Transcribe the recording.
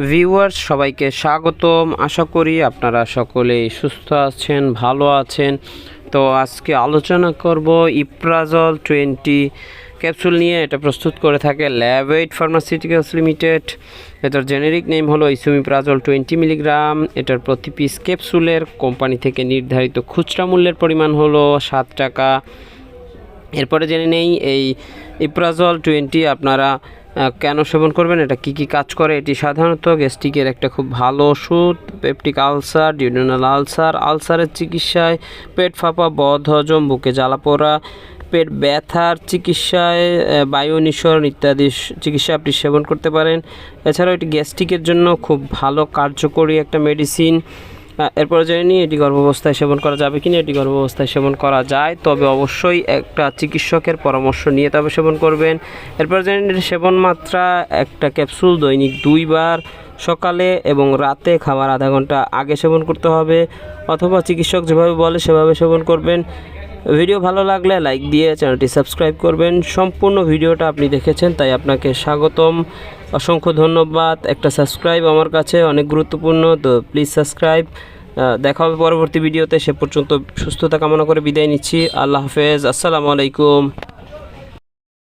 Viewers সবাইকে স্বাগতম। আশা করি আপনারা সকলেই সুস্থ আছেন, ভালো আছেন। তো আজকে আলোচনা করব ইপ্রাজল টোয়েন্টি ক্যাপসুল নিয়ে। এটা প্রস্তুত করে থাকে ল্যাবওয়েট ফার্মাসিউটিক্যালস লিমিটেড এটার জেনেরিক নেম হলো ইসুমিপ্রাজল টোয়েন্টি মিলিগ্রাম এটার প্রতি পিস ক্যাপসুলের কোম্পানি থেকে নির্ধারিত খুচরা মূল্যের পরিমাণ হলো সাত টাকা। এরপরে জেনে নেই, এই ইপ্রাজল টোয়েন্টি আপনারা কেন সেবন করবেন? এটা কি কি কাজ করে? এটি সাধারণত গ্যাস্ট্রিকের একটা খুব ভালো ওষুধ, পেপটিক আলসার, ডিউডেনাল আলসার, আলসারের চিকিৎসায় পেট ফাঁপা, বদ, হজম, বুকে জ্বালা পোড়া, পেট ব্যথার চিকিৎসায় বায়ু নিঃসরণ ইত্যাদি চিকিৎসা আপনি সেবন করতে পারেন। এছাড়াও এটি গ্যাস্ট্রিকের জন্য খুব ভালো কার্যকরী একটা মেডিসিন। এরপরে জেনে নিই, এটি গর্ভাবস্থায় সেবন করা যাবে কি না এটি গর্ভাবস্থায় সেবন করা যায়, তবে অবশ্যই একটা চিকিৎসকের পরামর্শ নিয়ে তবে সেবন করবেন। এরপর জেনে নিই সেবন মাত্রা একটা ক্যাপসুল দৈনিক দুইবার সকালে এবং রাতে খাবার আধা ঘণ্টা আগে সেবন করতে হবে, অথবা চিকিৎসক যেভাবে বলে সেভাবে সেবন করবেন। ভিডিও ভালো লাগলে লাইক দিয়ে চ্যানেলটি সাবস্ক্রাইব করবেন। সম্পূর্ণ ভিডিওটা আপনি দেখেছেন, তাই আপনাকে স্বাগতম। অসংখ্য ধন্যবাদ। একটা সাবস্ক্রাইব আমার কাছে অনেক গুরুত্বপূর্ণ, তো প্লিজ সাবস্ক্রাইব। দেখা হবে পরবর্তী ভিডিওতে, সে পর্যন্ত সুস্থতা কামনা করে বিদায় নিচ্ছি। আল্লাহ হাফেজ, আসসালামু আলাইকুম।